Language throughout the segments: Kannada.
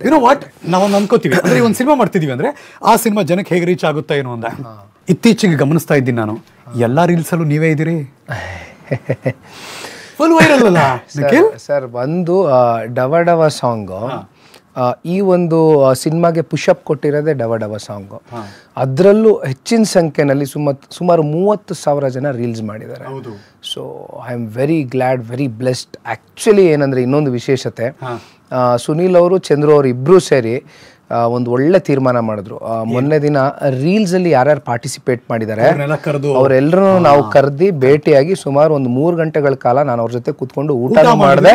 ಏನೋ ವಾಟ್ ನಾವೊಂದು ಅನ್ಕೋತೀವಿ. ಅಂದ್ರೆ ಒಂದು ಸಿನಿಮಾ ಮಾಡ್ತಿದೀವಿ ಅಂದ್ರೆ ಆ ಸಿನಿಮಾ ಜನಕ್ಕೆ ಹೇಗೆ ರೀಚ್ ಆಗುತ್ತಾ ಏನು ಅಂತ. ಇತ್ತೀಚೆಗೆ ಗಮನಿಸ್ತಾ ಇದ್ದೀನಿ ನಾನು. ಎಲ್ಲ ರೀಲ್ಸ್ ಅಲ್ಲೂ ನೀವೇ ಇದ್ದೀರಿ? ಫುಲ್ ವೈರಲ್ ಅಲ್ಲ? ಸರ್ ಒಂದು ಡವ ಡವ ಸಾಂಗ್. ಈ ಒಂದು ಸಿನಿಮಾಗೆ ಪುಷಪ್ ಕೊಟ್ಟಿರೋದೇ ಡವ ಡವ ಸಾಂಗ್ ಅದರಲ್ಲೂ ಹೆಚ್ಚಿನ ಸಂಖ್ಯೆನಲ್ಲಿ ಸುಮಾರು ಸುಮಾರು ಮೂವತ್ತು ಸಾವಿರ ಜನ ರೀಲ್ಸ್ ಮಾಡಿದ್ದಾರೆ. ಹೌದು. So I am very glad very blessed actually ಏನಂದರೆ ಇನ್ನೊಂದು ವಿಶೇಷತೆ ಸುನೀಲ್ ಅವರು ಚಂದ್ರು ಅವರು ಇಬ್ಬರೂ ಸೇರಿ ಒಂದು ಒಳ್ಳೆ ತೀರ್ಮಾನ ಮಾಡಿದ್ರು. ಮೊನ್ನೆ ದಿನ ರೀಲ್ಸಲ್ಲಿ ಯಾರ್ಯಾರು ಪಾರ್ಟಿಸಿಪೇಟ್ ಮಾಡಿದ್ದಾರೆ ಅವರೆಲ್ಲರೂ ನಾವು ಕರೆದಿ ಭೇಟಿಯಾಗಿ ಸುಮಾರು ಒಂದು ಮೂರು ಗಂಟೆಗಳ ಕಾಲ ನಾನು ಅವ್ರ ಜೊತೆ ಕೂತ್ಕೊಂಡು ಊಟ ಮಾಡಿದೆ.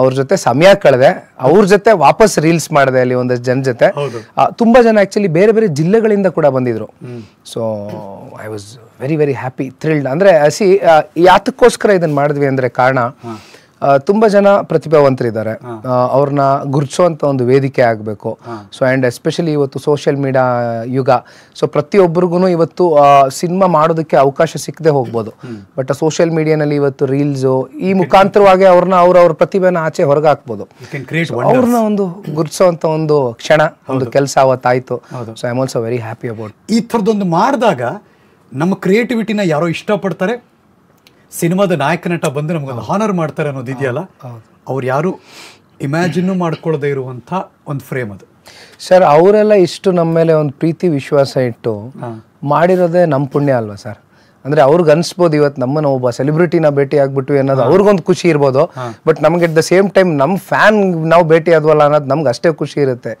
ಅವ್ರ ಜೊತೆ ಸಮಯ ಕಳೆದೆ. ಅವ್ರ ಜೊತೆ ವಾಪಸ್ ರೀಲ್ಸ್ ಮಾಡಿದೆ ಅಲ್ಲಿ ಒಂದಷ್ಟು ಜನ ಜೊತೆ. ತುಂಬಾ ಜನ ಆಕ್ಚುಲಿ ಬೇರೆ ಬೇರೆ ಜಿಲ್ಲೆಗಳಿಂದ ಕೂಡ ಬಂದಿದ್ರು. So I was very very happy thrilled ಅಂದ್ರೆ ಹಸಿ ಯಾತಕ್ಕೋಸ್ಕರ ಇದನ್ನ ಮಾಡಿದ್ವಿ ಅಂದ್ರೆ ಕಾರಣ ತುಂಬಾ ಜನ ಪ್ರತಿಭಾವಂತರಿದ್ದಾರೆ. ಅವ್ರನ್ನ ಗುರುತಿಸುವಂತ ಒಂದು ವೇದಿಕೆ ಆಗಬೇಕು. ಸೊ ಆ್ಯಂಡ್ ಎಸ್ಪೆಷಲಿ ಇವತ್ತು ಸೋಷಿಯಲ್ ಮೀಡಿಯಾ ಯುಗ. ಸೊ ಪ್ರತಿಯೊಬ್ಬರಿಗೂ ಇವತ್ತು ಸಿನಿಮಾ ಮಾಡೋದಕ್ಕೆ ಅವಕಾಶ ಸಿಕ್ಕದೆ ಹೋಗ್ಬೋದು. ಬಟ್ ಸೋಷಿಯಲ್ ಮೀಡಿಯಾನಲ್ಲಿ ಇವತ್ತು ರೀಲ್ಸು ಈ ಮುಖಾಂತರವಾಗಿ ಅವ್ರನ್ನ ಅವ್ರ ಅವ್ರ ಪ್ರತಿಭೆನ ಆಚೆ ಹೊರಗೆ ಹಾಕ್ಬೋದು ಅವ್ರನ್ನ ಒಂದು ಗುರುತಿಸುವಂತ ಒಂದು ಕ್ಷಣ ಒಂದು ಕೆಲಸ ಅವತ್ತಾಯ್ತು. So I am also very happy about ಈ ಥರದೊಂದು ಮಾಡಿದಾಗ ನಮ್ಮ ಕ್ರಿಯೇಟಿವಿಟಿನ ಯಾರೋ ಇಷ್ಟಪಡ್ತಾರೆ? ಸಿನಿಮಾದ ನಾಯಕ ನಟ ಬಂದು ನಮಗೊಂದು ಹಾನರ್ ಮಾಡ್ತಾರೆ ಅನ್ನೋದು ಇದೆಯಲ್ಲ? ಅವ್ರು ಯಾರು ಇಮ್ಯಾಜಿನ್ ಮಾಡ್ಕೊಳ್ಳದೆ ಇರುವಂಥ ಒಂದು ಫ್ರೇಮ್ ಅದು. ಸರ್ ಅವರೆಲ್ಲ ಇಷ್ಟು ನಮ್ಮ ಮೇಲೆ ಒಂದು ಪ್ರೀತಿ ವಿಶ್ವಾಸ ಇಟ್ಟು ಮಾಡಿರೋದೇ ನಮ್ಮ ಪುಣ್ಯ ಅಲ್ವಾ ಸರ್? ಅಂದ್ರೆ ಅವ್ರಿಗೆ ಅನ್ಸ್ಬೋದು ಇವತ್ತು ನಮ್ಮನ್ನ ಒಬ್ಬ ಸೆಲೆಬ್ರಿಟಿನ ಭೇಟಿ ಆಗ್ಬಿಟ್ಟು ಅನ್ನೋದು ಅವ್ರಿಗೊಂದು ಖುಷಿ ಇರ್ಬೋದು. ಬಟ್ ನಮ್ಗೆ ಎಟ್ ದ ಸೇಮ್ ಟೈಮ್ ನಮ್ಮ ಫ್ಯಾನ್ ನಾವು ಭೇಟಿ ಆದ್ವಲ್ಲ ಅನ್ನೋದು ನಮ್ಗೆ ಅಷ್ಟೇ ಖುಷಿ ಇರುತ್ತೆ.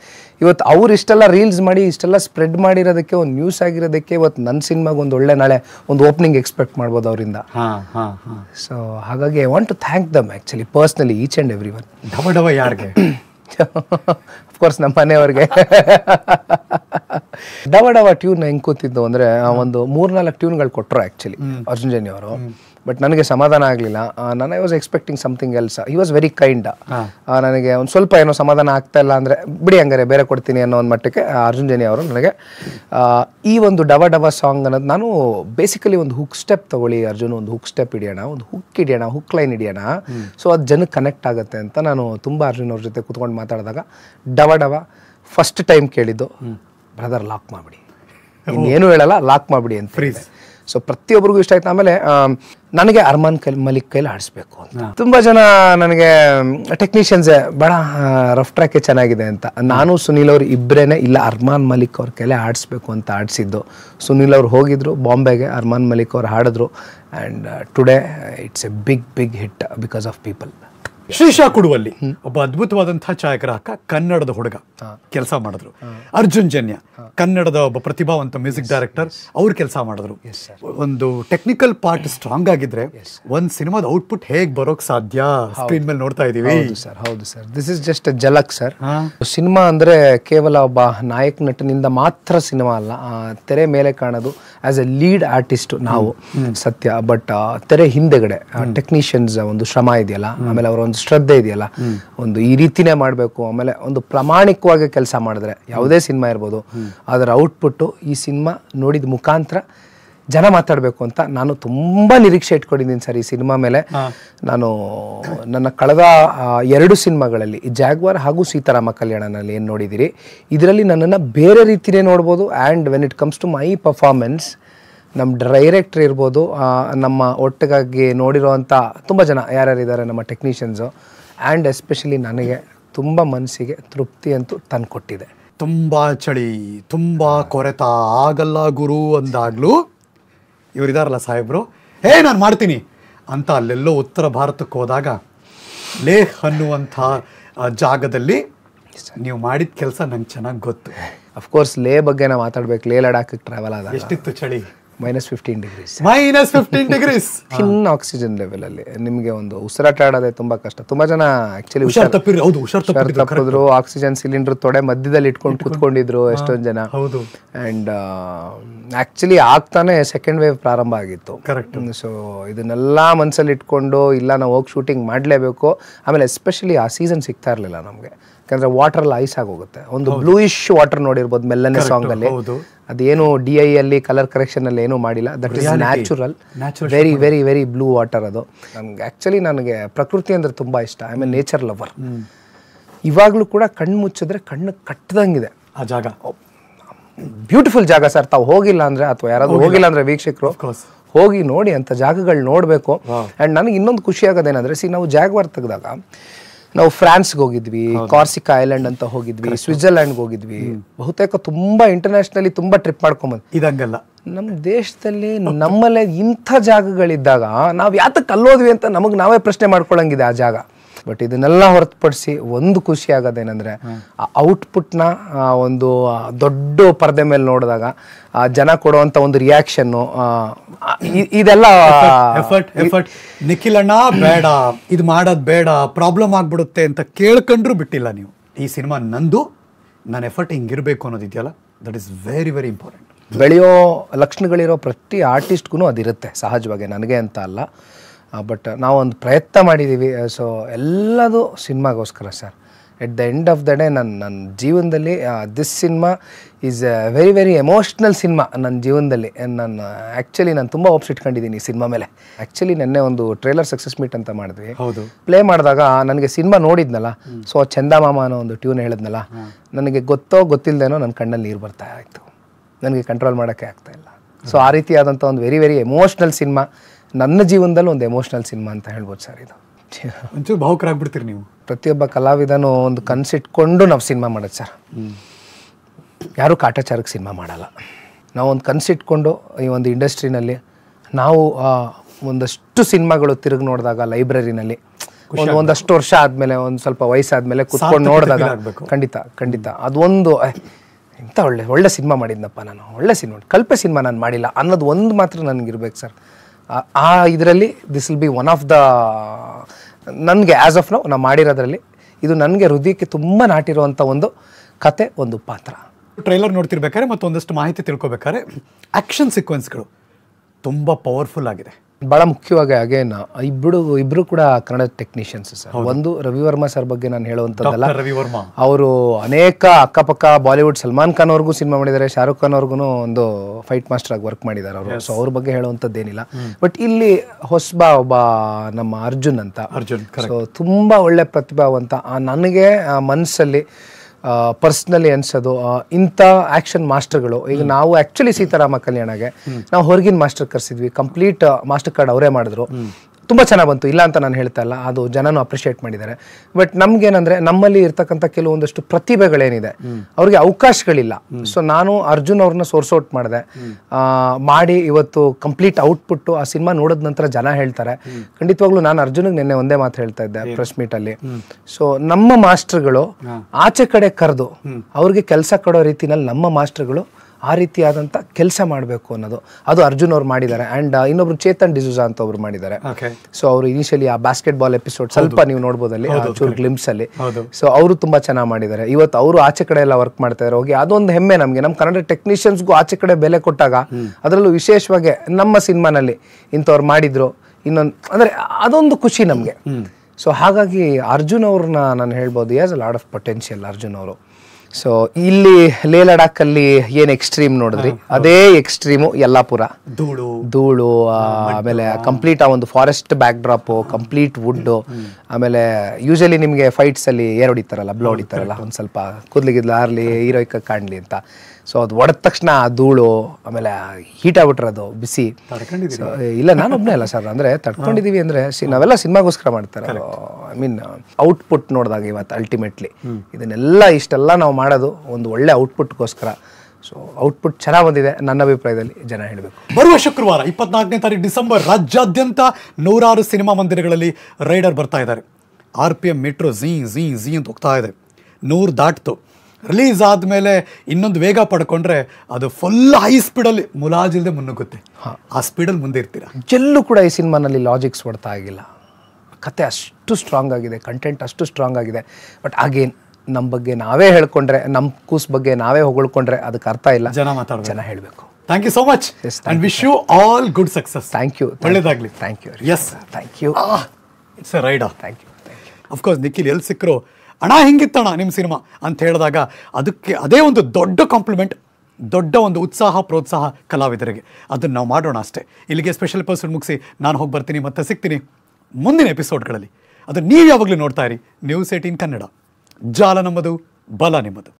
ಇವತ್ತು ಅವ್ರು ಇಷ್ಟೆಲ್ಲ ರೀಲ್ಸ್ ಮಾಡಿ ಇಷ್ಟೆಲ್ಲ ಸ್ಪ್ರೆಡ್ ಮಾಡಿರೋದಕ್ಕೆ ಒಂದು ನ್ಯೂಸ್ ಆಗಿರೋದಕ್ಕೆ ಇವತ್ತು ನನ್ನ ಸಿನಿಮಾಗೆ ಒಂದು ಒಳ್ಳೆ ನಾಳೆ ಒಂದು ಓಪನಿಂಗ್ ಎಕ್ಸ್ಪೆಕ್ಟ್ ಮಾಡ್ಬೋದು ಅವರಿಂದ. ಸೊ ಹಾಗಾಗಿ I want to thank them actually personally each and every one ಡಬ ಡಬ ಯಾರಿಗೆ? ಅಫ್ಕೋರ್ಸ್ ನಮ್ಮ ಮನೆಯವ್ರಿಗೆ. ಡವ ಡವ ಟ್ಯೂನ್ ಹೆಂಗ್ ಕೂತಿದ್ದು ಅಂದ್ರೆ ಒಂದು ಮೂರ್ನಾಲ್ಕು ಟ್ಯೂನ್ಗಳು ಕೊಟ್ಟರು ಆ್ಯಕ್ಚುಲಿ ಅರ್ಜುನ್ ಜನಿ ಅವರು. ಬಟ್ ನನಗೆ ಸಮಾಧಾನ ಆಗಲಿಲ್ಲ. ನಾನು I was expecting something else he was very kind ನನಗೆ ಒಂದು ಸ್ವಲ್ಪ ಏನೋ ಸಮಾಧಾನ ಆಗ್ತಾ ಇಲ್ಲ ಅಂದರೆ ಬಿಡಿ ಹಂಗಾರೆ ಬೇರೆ ಕೊಡ್ತೀನಿ ಅನ್ನೋ ಒಂದು ಮಟ್ಟಕ್ಕೆ ಅರ್ಜುನ್ ಜನಿ ಅವರು ನನಗೆ ಈ ಒಂದು ಡವ ಡವ ಸಾಂಗ್ ಅನ್ನೋದು ನಾನು ಬೇಸಿಕಲಿ ಒಂದು ಹುಕ್ ಸ್ಟೆಪ್ ತಗೊಳ್ಳಿ ಅರ್ಜುನ್ ಒಂದು ಹುಕ್ ಸ್ಟೆಪ್ ಹಿಡಿಯೋಣ ಒಂದು ಹುಕ್ ಹಿಡಿಯೋಣ ಹುಕ್ ಲೈನ್ ಹಿಡಿಯೋಣ. ಸೊ ಅದು ಜನಕ್ಕೆ ಕನೆಕ್ಟ್ ಆಗುತ್ತೆ ಅಂತ ನಾನು ತುಂಬ ಅರ್ಜುನ್ ಅವ್ರ ಜೊತೆ ಕೂತ್ಕೊಂಡು ಮಾತಾಡಿದಾಗ ಡವ ಡವ ಫಸ್ಟ್ ಟೈಮ್ ಕೇಳಿದ್ದು ಬ್ರದರ್ ಲಾಕ್ ಮಾಡಿಬಿಡಿ. ಇನ್ನೇನು ಹೇಳಲ್ಲ ಲಾಕ್ ಮಾಡಿಬಿಡಿ ಅಂತ. ಸೊ ಪ್ರತಿಯೊಬ್ಬರಿಗೂ ಇಷ್ಟ ಆಯ್ತು. ಆಮೇಲೆ ನನಗೆ ಅರ್ಮಾನ್ ಕೈ ಮಲಿಕ್ ಕೈಲಿ ಆಡಿಸ್ಬೇಕು ಅಂತ. ತುಂಬ ಜನ ನನಗೆ ಟೆಕ್ನಿಷಿಯನ್ಸ್ ಬಹಳ ರಫ್ ಟ್ರ್ಯಾಕೆ ಚೆನ್ನಾಗಿದೆ ಅಂತ. ನಾನು ಸುನೀಲ್ ಅವ್ರು ಇಬ್ಬರೇನೆ ಇಲ್ಲ ಅರ್ಮಾನ್ ಮಲಿಕ್ ಅವ್ರ ಕೈಲೇ ಆಡಿಸ್ಬೇಕು ಅಂತ ಆಡಿಸಿದ್ದು. ಸುನೀಲ್ ಅವ್ರು ಹೋಗಿದ್ರು ಬಾಂಬೆಗೆ ಅರ್ಮಾನ್ ಮಲಿಕ್ ಅವ್ರು ಹಾಡಿದ್ರು. And today it's a big big hit because of people Shreesha Kuduvalli ಒಬ್ಬ ಅದ್ಭುತವಾದಂತಹ ಛಾಯಾಗ್ರಾಹಕ ಕನ್ನಡದ ಹುಡುಗ ಕೆಲಸ ಮಾಡಿದ್ರು. ಅರ್ಜುನ್ ಜನ್ಯ ಕನ್ನಡದ ಒಬ್ಬ ಪ್ರತಿಭಾವಂತ ಮ್ಯೂಸಿಕ್ ಡೈರೆಕ್ಟರ್ ಅವ್ರು ಕೆಲಸ ಮಾಡಿದ್ರು. ಒಂದು ಟೆಕ್ನಿಕಲ್ ಪಾರ್ಟ್ ಸ್ಟ್ರಾಂಗ್ ಆಗಿದ್ರೆ ಒಂದ್ ಸಿನಿಮಾದ ಔಟ್ಪುಟ್ ಹೇಗ್ ಬರೋಕ್ ಸಾಧ್ಯ ಸ್ಕ್ರೀನ್ ಮೇಲೆ ನೋಡ್ತಾ ಇದೀವಿ. ಸರ್ ಹೌದು ಸರ್ ದಿಸ್ ಇಸ್ ಜಸ್ಟ್ ಜಲಕ್ ಸರ್. ಸಿನಿಮಾ ಅಂದ್ರೆ ಕೇವಲ ಒಬ್ಬ ನಾಯಕ ನಟನಿಂದ ಮಾತ್ರ ಸಿನಿಮಾ ಅಲ್ಲ ತೆರೆ ಮೇಲೆ ಕಾಣೋದು ಆಸ್ ಎ ಲೀಡ್ ಆರ್ಟಿಸ್ಟ್ ನಾವು ಸತ್ಯ. ಬಟ್ ತೆರೆ ಹಿಂದೆಗಡೆ ಟೆಕ್ನಿಷಿಯನ್ಸ್ ಒಂದು ಶ್ರಮ ಇದೆಯಲ್ಲ ಆಮೇಲೆ ಅವರ ಒಂದು ಶ್ರದ್ಧೆ ಇದೆಯಲ್ಲ ಒಂದು ಈ ರೀತಿನೇ ಮಾಡಬೇಕು ಆಮೇಲೆ ಒಂದು ಪ್ರಾಮಾಣಿಕವಾಗಿ ಕೆಲಸ ಮಾಡಿದ್ರೆ ಯಾವುದೇ ಸಿನಿಮಾ ಇರ್ಬೋದು ಅದರ ಔಟ್ಪುಟ್ಟು ಈ ಸಿನಿಮಾ ನೋಡಿದ ಮುಖಾಂತರ ಜನ ಮಾತಾಡಬೇಕು ಅಂತ ನಾನು ತುಂಬ ನಿರೀಕ್ಷೆ ಇಟ್ಕೊಂಡಿದ್ದೀನಿ ಸರ್ ಈ ಸಿನಿಮಾ ಮೇಲೆ. ನಾನು ನನ್ನ ಕಳೆದ ಎರಡು ಸಿನಿಮಾಗಳಲ್ಲಿ ಈ ಜಾಗ್ವಾರ್ ಹಾಗೂ ಸೀತಾರಾಮ ಕಲ್ಯಾಣನಲ್ಲಿ ಏನು ನೋಡಿದ್ದೀರಿ ಇದರಲ್ಲಿ ನನ್ನನ್ನು ಬೇರೆ ರೀತಿಯೇ ನೋಡ್ಬೋದು and when it comes to my performance ನಮ್ಮ ಡೈರೆಕ್ಟ್ರ್ ಇರ್ಬೋದು ನಮ್ಮ ಒಟ್ಟಿಗಾಗಿ ನೋಡಿರೋವಂಥ ತುಂಬ ಜನ ಯಾರ್ಯಾರಿದ್ದಾರೆ ನಮ್ಮ ಟೆಕ್ನಿಷಿಯನ್ಸು ಆ್ಯಂಡ್ ಎಸ್ಪೆಷಲಿ ನನಗೆ ತುಂಬ ಮನಸ್ಸಿಗೆ ತೃಪ್ತಿ ಅಂತೂ ತಂದುಕೊಟ್ಟಿದೆ. ತುಂಬ ಚಳಿ ತುಂಬ ಕೊರೆತ ಆಗಲ್ಲ ಗುರು ಅಂದಾಗಲೂ ಇವರಿದಾರಲ್ಲ ಸಾಹೇಬ್ರು? ಹೇ ನಾನು ಮಾಡ್ತೀನಿ ಅಂತ ಅಲ್ಲೆಲ್ಲೋ ಉತ್ತರ ಭಾರತಕ್ಕೆ ಹೋದಾಗ ಲೇಹ್ ಅನ್ನುವಂಥ ಜಾಗದಲ್ಲಿ ನೀವು ಮಾಡಿದ ಕೆಲಸ ನಂಗೆ ಚೆನ್ನಾಗಿ ಗೊತ್ತು. ಅಫ್ಕೋರ್ಸ್ ಲೇ ಬಗ್ಗೆ ನಾವು ಮಾತಾಡ್ಬೇಕು. ಲೇ ಲಡಾಖ್ ಟ್ರಾವೆಲ್ ಆದ ಎಷ್ಟಿತ್ತು ಚಳಿ? Minus fifteen degrees minus fifteen degrees thin oxygen level ಅಲ್ಲಿ. ನಿಮಗೆ ಒಂದು ಉಸಿರಾಟ ಆಡೋದೇ ತುಂಬಾ ಕಷ್ಟ. ತುಂಬಾ ಜನ ಆಕ್ಚುಲಿ ಹುಷಾರ್ ತಪ್ಪಿರಿ ಹೌದು ಹುಷಾರ್ ತಪ್ಪಿದ್ರು ತಪ್ಪಿದ್ರು ಆಕ್ಸಿಜನ್ ಸಿಲಿಂಡರ್ ತೊಡೆ ಮಧ್ಯದಲ್ಲಿ ಇಟ್ಕೊಂಡು ಕುತ್ಕೊಂಡಿದ್ರು ಎಷ್ಟೊಂದು ಜನ. ಹೌದು. ಅಂಡ್ ಆಕ್ಚುಲಿ ಆಗ್ತಾನೆ ಸೆಕೆಂಡ್ ವೇವ್ ಪ್ರಾರಂಭ ಆಗಿತ್ತು. ಕರೆಕ್ಟ್ ಸೊ ಇದನ್ನೆಲ್ಲ ಮನಸ್ಸಲ್ಲಿ ಇಟ್ಕೊಂಡು ಇಲ್ಲ ನಾವು ಹೋಗಿ ಶೂಟಿಂಗ್ ಮಾಡಲೇಬೇಕು. ಆಮೇಲೆ ಎಸ್ಪೆಷಲಿ ಆ ಸೀಸನ್ ಸಿಗ್ತಾ ಇರಲಿಲ್ಲ ನಮಗೆ. ಯಾಕಂದ್ರೆ ವಾಟರ್ ಅಲ್ಲಿ ಐಸ್ ಆಗೋಗುತ್ತೆ ಒಂದು ಬ್ಲೂಯಿಶ್ ವಾಟರ್ ನೋಡಿರ್ಬೋದು ಮೆಲ್ಲನೆ ಸಾಂಗ್ ಅಲ್ಲಿ. ಅದೇನು ಡಿ ಐ ಅಲ್ಲಿ ಕಲರ್ ಕರೆಕ್ಷನ್ ಅಲ್ಲಿ ಏನೂ ಮಾಡಿಲ್ಲ. That is natural very very very blue water ಅದು. ನನ್ಗೆ ಆ್ಯಕ್ಚುಲಿ ನನಗೆ ಪ್ರಕೃತಿ ಅಂದ್ರೆ ತುಂಬಾ ಇಷ್ಟ. ಐ ಮೀನ್ ನೇಚರ್ ಲವರ್ ಇವಾಗಲೂ ಕೂಡ ಕಣ್ಣು ಮುಚ್ಚಿದ್ರೆ ಕಣ್ಣು ಕಟ್ಟದಂಗಿದೆ ಆ ಜಾಗ. ಬ್ಯೂಟಿಫುಲ್ ಜಾಗ ಸರ್ ತಾವು ಹೋಗಿಲ್ಲ ಅಂದ್ರೆ ಅಥವಾ ಯಾರಾದ್ರೂ ಹೋಗಿಲ್ಲ. ಅಂದ್ರೆ ವೀಕ್ಷಕರು. ಹೋಗಿ ನೋಡಿ ಅಂತ ಜಾಗಗಳು ನೋಡಬೇಕು. ಅಂಡ್ ನನಗೆ ಇನ್ನೊಂದು ಖುಷಿ ಆಗೋದೇನಂದ್ರೆ ಸಿ ನಾವು ಜಾಗ್ವಾರ್ ತೆಗೆದಾಗ ನಾವು ಫ್ರಾನ್ಸ್ಗೆ ಹೋಗಿದ್ವಿ ಕಾರ್ಸಿಕ ಐಲ್ಯಾಂಡ್ ಅಂತ ಹೋಗಿದ್ವಿ ಸ್ವಿಟ್ಜರ್ಲ್ಯಾಂಡ್ಗೆ ಹೋಗಿದ್ವಿ. ಬಹುತೇಕ ತುಂಬಾ ಇಂಟರ್ನ್ಯಾಷನಲಿ ತುಂಬಾ ಟ್ರಿಪ್ ಮಾಡ್ಕೊಂಬಂದ್ ಇದಂಗಲ್ಲ. ನಮ್ಮ ದೇಶದಲ್ಲಿ ನಮ್ಮಲ್ಲೇ ಇಂಥ ಜಾಗಗಳಿದ್ದಾಗ ನಾವು ಯಾತಕ್ಕೆ ಅಲ್ಲೋದ್ವಿ ಅಂತ ನಮಗೆ ನಾವೇ ಪ್ರಶ್ನೆ ಮಾಡ್ಕೊಳ್ಳಂಗಿದೆ ಆ ಜಾಗ. ಬಟ್ ಇದನ್ನೆಲ್ಲ ಹೊರತುಪಡಿಸಿ ಒಂದು ಖುಷಿ ಆಗೋದೇನೆಂದ್ರೆ ಆ ಔಟ್ಪುಟ್ನ ಒಂದು ದೊಡ್ಡ ಪರದೆ ಮೇಲೆ ನೋಡಿದಾಗ ಆ ಜನ ಕೊಡುವಂಥ ಒಂದು ರಿಯಾಕ್ಷನ್ನು ಇದೆಲ್ಲ ಎಫರ್ಟ್ ಎಫರ್ಟ್ ನಿಖಿಲ್ ಅಣ್ಣ ಬೇಡ. ಇದು ಮಾಡೋದು ಬೇಡ. ಪ್ರಾಬ್ಲಮ್ ಆಗಿಬಿಡುತ್ತೆ ಅಂತ ಕೇಳ್ಕೊಂಡ್ರು ಬಿಟ್ಟಿಲ್ಲ ನೀವು. ಈ ಸಿನಿಮಾ ನಂದು ನನ್ನ ಎಫರ್ಟ್ ಹಿಂಗಿರಬೇಕು ಅನ್ನೋದಿದೆಯಲ್ಲ that is very very important ಬೆಳೆಯೋ ಲಕ್ಷಣಗಳಿರೋ ಪ್ರತಿ ಆರ್ಟಿಸ್ಟ್ಗೂ ಅದಿರುತ್ತೆ ಸಹಜವಾಗಿ. ನನಗೆ ಅಂತ ಅಲ್ಲ. ಬಟ್ ನಾವೊಂದು ಪ್ರಯತ್ನ ಮಾಡಿದ್ದೀವಿ ಸೊ ಎಲ್ಲದು ಸಿನಿಮಾಗೋಸ್ಕರ sir. At the end of the day ನನ್ನ ನನ್ನ ಜೀವನದಲ್ಲಿ this cinema is a very very emotional cinema ನನ್ನ ಜೀವನದಲ್ಲಿ. ನಾನು ಆ್ಯಕ್ಚುಲಿ ನಾನು ತುಂಬ ಹೋಪ್ಸ್ ಇಟ್ಕೊಂಡಿದ್ದೀನಿ ಈ ಸಿನಿಮಾ ಮೇಲೆ. ಆ್ಯಕ್ಚುಲಿ ನೆನ್ನೆ ಒಂದು ಟ್ರೇಲರ್ ಸಕ್ಸಸ್ ಮೀಟ್ ಅಂತ ಮಾಡಿದ್ವಿ. ಹೌದು. ಪ್ಲೇ ಮಾಡಿದಾಗ ನನಗೆ ಸಿನಿಮಾ ನೋಡಿದ್ನಲ್ಲ. ಸೊ ಚಂದಮಾಮ ಅನ್ನೋ ಒಂದು ಟ್ಯೂನ್ ಹೇಳಿದ್ನಲ್ಲ. ನನಗೆ ಗೊತ್ತೋ ಗೊತ್ತಿಲ್ಲದೇನೋ ನನ್ನ ಕಣ್ಣಲ್ಲಿ ನೀರು ಬರ್ತಾ ಇತ್ತು. ನನಗೆ ಕಂಟ್ರೋಲ್ ಮಾಡೋಕ್ಕೆ ಆಗ್ತಾ ಇಲ್ಲ. ಸೊ ಆ ರೀತಿಯಾದಂಥ ಒಂದು ವೆರಿ ವೆರಿ ಎಮೋಷ್ನಲ್ ಸಿನಿಮಾ ನನ್ನ ಜೀವನದಲ್ಲಿ ಒಂದು ಎಮೋಷ್ನಲ್ ಸಿನಿಮಾ ಅಂತ ಹೇಳ್ಬೋದು ಸರ್ ಇದು. ಒಂಚೂರು ಭಾವುಕರಾಗ್ಬಿಡ್ತೀರಿ ನೀವು. ಪ್ರತಿಯೊಬ್ಬ ಕಲಾವಿದನೂ ಒಂದು ಕನಸಿಟ್ಕೊಂಡು ನಾವು ಸಿನಿಮಾ ಮಾಡೋದು ಸರ್ ಯಾರೂ ಕಾಟಾಚಾರಕ್ಕೆ ಸಿನಿಮಾ ಮಾಡಲ್ಲ. ನಾವು ಒಂದು ಕನಸಿಟ್ಕೊಂಡು ಈ ಒಂದು ಇಂಡಸ್ಟ್ರಿನಲ್ಲಿ ನಾವು ಒಂದಷ್ಟು ಸಿನಿಮಾಗಳು ತಿರುಗಿ ನೋಡಿದಾಗ ಲೈಬ್ರರಿನಲ್ಲಿ ಒಂದು ಒಂದಷ್ಟು ವರ್ಷ ಆದಮೇಲೆ ಒಂದು ಸ್ವಲ್ಪ ವಯಸ್ಸಾದ್ಮೇಲೆ ಕುತ್ಕೊಂಡು ನೋಡಿದಾಗ. ಖಂಡಿತ ಖಂಡಿತ. ಅದೊಂದು ಒಂದು ಇಂಥ ಒಳ್ಳೆ ಒಳ್ಳೆ ಸಿನಿಮಾ ಮಾಡಿದ್ನಪ್ಪ ನಾನು. ಒಳ್ಳೆ ಸಿನಿಮಾ ಕಲ್ಪೆ ಸಿನಿಮಾ ನಾನು ಮಾಡಿಲ್ಲ ಅನ್ನೋದು ಒಂದು ಮಾತ್ರ ನನಗಿರ್ಬೇಕು ಸರ್ ಆ- ಇದರಲ್ಲಿ this will be one of the ನನಗೆ ಆ್ಯಸ್ ಆಫ್ ನೌ ನಾವು ಮಾಡಿರೋದ್ರಲ್ಲಿ ಇದು ನನಗೆ ಹೃದಯಕ್ಕೆ ತುಂಬ ನಾಟಿರುವಂಥ ಒಂದು ಕತೆ, ಒಂದು ಪಾತ್ರ. ಟ್ರೈಲರ್ ನೋಡ್ತಿರ್ಬೇಕಾದ್ರೆ ಮತ್ತೊಂದಷ್ಟು ಮಾಹಿತಿ ತಿಳ್ಕೊಬೇಕಾದ್ರೆ ಆ್ಯಕ್ಷನ್ ಸೀಕ್ವೆನ್ಸ್ಗಳು ತುಂಬ ಪವರ್ಫುಲ್ ಆಗಿದೆ. ಭಾಳ ಮುಖ್ಯವಾಗಿ ಅಗೇನ್ ಇಬ್ಬರು ಇಬ್ರು ಕೂಡ ಕನ್ನಡ ಟೆಕ್ನಿಷಿಯನ್ಸ್ ಸರ್. ಒಂದು ರವಿವರ್ಮ ಸರ್ ಬಗ್ಗೆ ನಾನು ಹೇಳುವಂಥದ್ದಲ್ಲ. ಡಾಕ್ಟರ್ ರವಿ ಅವರು ಅನೇಕ ಅಕ್ಕಪಕ್ಕ ಬಾಲಿವುಡ್ ಸಲ್ಮಾನ್ ಖಾನ್ ಅವ್ರಿಗೂ ಸಿನಿಮಾ ಮಾಡಿದ್ದಾರೆ ಶಾರುಖ್ ಖಾನ್ ಅವ್ರಿಗೂ ಒಂದು ಫೈಟ್ ಮಾಸ್ಟರ್ ಆಗಿ ವರ್ಕ್ ಮಾಡಿದ್ದಾರೆ ಅವರು. ಸೊ ಅವ್ರ ಬಗ್ಗೆ ಹೇಳುವಂಥದ್ದೇನಿಲ್ಲ. ಬಟ್ ಇಲ್ಲಿ ಹೊಸಬ ಒಬ್ಬ ನಮ್ಮ ಅರ್ಜುನ್ ಅಂತ. ಅರ್ಜುನ್ ಸೊ ತುಂಬಾ ಒಳ್ಳೆ ಪ್ರತಿಭಾವಂತ ಆ, ನನಗೆ ಮನಸ್ಸಲ್ಲಿ ಪರ್ಸ್ನಲಿ ಅನ್ಸೋದು ಇಂಥ ಆಕ್ಷನ್ ಮಾಸ್ಟರ್ಗಳು ಈಗ ನಾವು ಆಕ್ಚುಲಿ ಸೀತಾರಾಮ ಕಲ್ಯಾಣಗೆ ನಾವು ಹೊರಗಿನ ಮಾಸ್ಟರ್ ಕರ್ಸಿದ್ವಿ. ಕಂಪ್ಲೀಟ್ ಮಾಸ್ಟರ್ ಕಾರ್ಡ್ ಅವರೇ ಮಾಡಿದ್ರು. ತುಂಬ ಚೆನ್ನಾಗಿ ಬಂತು. ಇಲ್ಲ ಅಂತ ನಾನು ಹೇಳ್ತಾ ಇಲ್ಲ. ಅದು ಜನನು ಅಪ್ರಿಷಿಯೇಟ್ ಮಾಡಿದ್ದಾರೆ. ಬಟ್ ನಮ್ಗೇನಂದ್ರೆ ನಮ್ಮಲ್ಲಿ ಇರ್ತಕ್ಕಂಥ ಕೆಲವೊಂದಷ್ಟು ಪ್ರತಿಭೆಗಳೇನಿದೆ ಅವ್ರಿಗೆ ಅವಕಾಶಗಳಿಲ್ಲ. ಸೊ ನಾನು ಅರ್ಜುನ್ ಅವ್ರನ್ನ ಸೋರ್ಸ್ ಔಟ್ ಮಾಡಿದೆ. ಆ, ಮಾಡಿ ಇವತ್ತು ಕಂಪ್ಲೀಟ್ ಔಟ್ಪುಟ್ ಆ ಸಿನಿಮಾ ನೋಡಿದ ನಂತರ ಜನ ಹೇಳ್ತಾರೆ. ಖಂಡಿತವಾಗ್ಲೂ ನಾನು ಅರ್ಜುನ್ಗೆ ನಿನ್ನೆ ಒಂದೇ ಮಾತು ಹೇಳ್ತಾ ಇದ್ದೆ ಪ್ರೆಸ್ ಮೀಟ್ ಅಲ್ಲಿ. ಸೊ ನಮ್ಮ ಮಾಸ್ಟರ್ಗಳು ಆಚೆ ಕಡೆ ಕರೆದು ಅವ್ರಿಗೆ ಕೆಲಸ ಕೊಡೋ ರೀತಿನಲ್ಲಿ ನಮ್ಮ ಮಾಸ್ಟರ್ಗಳು ಆ ರೀತಿಯಾದಂಥ ಕೆಲಸ ಮಾಡಬೇಕು ಅನ್ನೋದು. ಅದು ಅರ್ಜುನ್ ಅವ್ರು ಮಾಡಿದ್ದಾರೆ. ಆ್ಯಂಡ್ ಇನ್ನೊಬ್ರು ಚೇತನ್ ಡಿಸೂಜಾ ಅಂತ ಒಬ್ರು ಮಾಡಿದ್ದಾರೆ. ಸೊ ಅವರು ಇನಿಷಿಯಲಿ ಆ ಬಾಸ್ಕೆಟ್ ಬಾಲ್ ಎಪಿಸೋಡ್ ಸ್ವಲ್ಪ ನೀವು ನೋಡ್ಬೋದಲ್ಲಿ ಚೂರು ಗ್ಲಿಮ್ಸ್ ಅಲ್ಲಿ. ಹೌದು. ಸೊ ಅವರು ತುಂಬಾ ಚೆನ್ನಾಗಿ ಮಾಡಿದ್ದಾರೆ. ಇವತ್ತು ಅವರು ಆಚೆ ಕಡೆ ಎಲ್ಲ ವರ್ಕ್ ಮಾಡ್ತಾ ಇದ್ದಾರೆ ಹೋಗಿ ಅದೊಂದು ಹೆಮ್ಮೆ ನಮಗೆ. ನಮ್ಮ ಕನ್ನಡ ಟೆಕ್ನಿಷಿಯನ್ಸ್ಗೂ ಆಚೆ ಕಡೆ ಬೆಲೆ ಕೊಟ್ಟಾಗ ಅದರಲ್ಲೂ ವಿಶೇಷವಾಗಿ ನಮ್ಮ ಸಿನಿಮಾನಲ್ಲಿ ಇಂಥವ್ರು ಮಾಡಿದ್ರು. ಇನ್ನೊಂದು ಅಂದ್ರೆ ಅದೊಂದು ಖುಷಿ ನಮಗೆ. ಸೊ ಹಾಗಾಗಿ ಅರ್ಜುನ್ ಅವ್ರನ್ನ ನಾನು ಹೇಳ್ಬೋದು as a lad of potential Arjun ಅವರು. ಸೊ ಇಲ್ಲಿ ಲೇ ಲಡಾಖಲ್ಲಿ ಏನು ಎಕ್ಸ್ಟ್ರೀಮ್ ನೋಡಿದ್ರಿ? ಅದೇ ಎಕ್ಸ್ಟ್ರೀಮು ಯಲ್ಲಾಪುರ. ಧೂಳು. ಧೂಳು ಆಮೇಲೆ ಕಂಪ್ಲೀಟ್ ಆ ಒಂದು forest backdrop complete wood ಆಮೇಲೆ ಯೂಶಲಿ ನಿಮಗೆ ಫೈಟ್ಸ್ ಅಲ್ಲಿ ಏರ್ ಹೊಡಿತಾರಲ್ಲ ಬ್ಲೋ ಹೊಡಿತಾರಲ್ಲ ಒಂದ್ ಸ್ವಲ್ಪ ಕೂದ್ಲಿಗಿದ್ಲು ಆರ್ಲಿ ಹೀರೋಯಿಕ್ ಕಾಣ್ಲಿ ಅಂತ. ಸೊ ಅದು ಒಡೆದ ತಕ್ಷಣ ಧೂಳು ಆಮೇಲೆ ಹೀಟ್ ಆಗ್ಬಿಟ್ರದು ಅದು ಬಿಸಿ. ಇಲ್ಲ ನಾನು ಒಬ್ಬನೇ ಅಲ್ಲ ಸರ್ ಅಂದ್ರೆ ತಡ್ಕೊಂಡಿದೀವಿ ಅಂದ್ರೆ ನಾವೆಲ್ಲ ಸಿನಿಮಾಗೋಸ್ಕರ ಮಾಡ್ತಾರೆ. ಐ ಮೀನ್ ಔಟ್ಪುಟ್ ನೋಡಿದಾಗ ಇವತ್ತು ಅಲ್ಟಿಮೇಟ್ಲಿ ಇದನ್ನೆಲ್ಲ ಇಷ್ಟೆಲ್ಲ ನಾವು ಮಾಡೋದು ಒಂದು ಒಳ್ಳೆ ಔಟ್ಪುಟ್ಗೋಸ್ಕರ ಸೊ ಔಟ್ಪುಟ್ ಚೆನ್ನಾಗಿ ಬಂದಿದೆ ನನ್ನ ಅಭಿಪ್ರಾಯದಲ್ಲಿ ಜನ ಹೇಳಬೇಕು. ಬರುವ ಶುಕ್ರವಾರ ಇಪ್ಪತ್ನಾಲ್ಕನೇ ತಾರೀಕು ಡಿಸೆಂಬರ್ ರಾಜ್ಯಾದ್ಯಂತ ನೂರಾರು ಸಿನಿಮಾ ಮಂದಿರಗಳಲ್ಲಿ ರೈಡರ್ ಬರ್ತಾ ಇದ್ದಾರೆ. ಆರ್ ಪಿ ಎಂ ಮೆಟ್ರೋ ಝೀ ಝೀ ಝೀ ಅಂತ ಹೋಗ್ತಾ ಇದೆ. ನೂರು ದಾಟ್ತು. ರಿಲೀಸ್ ಆದಮೇಲೆ ಇನ್ನೊಂದು ವೇಗ ಪಡ್ಕೊಂಡ್ರೆ ಅದು ಫುಲ್ ಹೈ ಸ್ಪೀಡಲ್ಲಿ ಮುಲಾಜಿಲ್ದೆ ಮುನ್ನುಗ್ಗುತ್ತೆ. ಆ ಸ್ಪೀಡಲ್ಲಿ ಮುಂದೆ ಇರ್ತೀರಾ ಎಲ್ಲೂ ಕೂಡ ಈ ಸಿನಿಮಾನಲ್ಲಿ ಲಾಜಿಕ್ಸ್ ಕೊಡ್ತಾ ಆಗಿಲ್ಲ. ಕತೆ ಅಷ್ಟು ಸ್ಟ್ರಾಂಗ್ ಆಗಿದೆ ಕಂಟೆಂಟ್ ಅಷ್ಟು ಸ್ಟ್ರಾಂಗ್ ಆಗಿದೆ. ಬಟ್ ಆಗೇನ್ ನಮ್ಮ ಬಗ್ಗೆ ನಾವೇ ಹೇಳ್ಕೊಂಡ್ರೆ ನಮ್ಮ ಕೂಸ್ ಬಗ್ಗೆ ನಾವೇ ಹೊಗಳ್ಕೊಂಡ್ರೆ ಅದಕ್ಕೆ ಅರ್ಥ ಇಲ್ಲ. ಜನ ಮಾತಾಡ್ಬೇಕು. ಜನ ಹೇಳಬೇಕು. Thank you so much and wish you all good success thank you ಒಳ್ಳೇದಾಗ್ಲಿ. Thank you yes thank you it's a ride thank you thank you of course Nikhil ಎಲ್ಲಿ ಸಿಕ್ಕರು ಅಣ್ಣ ಹಿಂಗಿತ್ತಣ ನಿಮ್ಮ ಸಿನಿಮಾ ಅಂತ ಹೇಳಿದಾಗ ಅದಕ್ಕೆ ಅದೇ ಒಂದು ದೊಡ್ಡ ಕಾಂಪ್ಲಿಮೆಂಟ್ ದೊಡ್ಡ ಒಂದು ಉತ್ಸಾಹ, ಪ್ರೋತ್ಸಾಹ ಕಲಾವಿದರಿಗೆ. ಅದನ್ನು ನಾವು ಮಾಡೋಣ ಅಷ್ಟೇ. ಇಲ್ಲಿಗೆ ಸ್ಪೆಷಲ್ ಪರ್ಸನ್ ಮುಗಿಸಿ ನಾನು ಹೋಗಿ ಬರ್ತೀನಿ, ಮತ್ತೆ ಸಿಗ್ತೀನಿ ಮುಂದಿನ ಎಪಿಸೋಡ್ಗಳಲ್ಲಿ ಅದು ನೀವು ಯಾವಾಗಲೂ ನೋಡ್ತಾ ಇರಿ. News eighteen Kannada. ಜಾಲ ನಮ್ಮದು, ಬಲ ನಿಮ್ಮದು.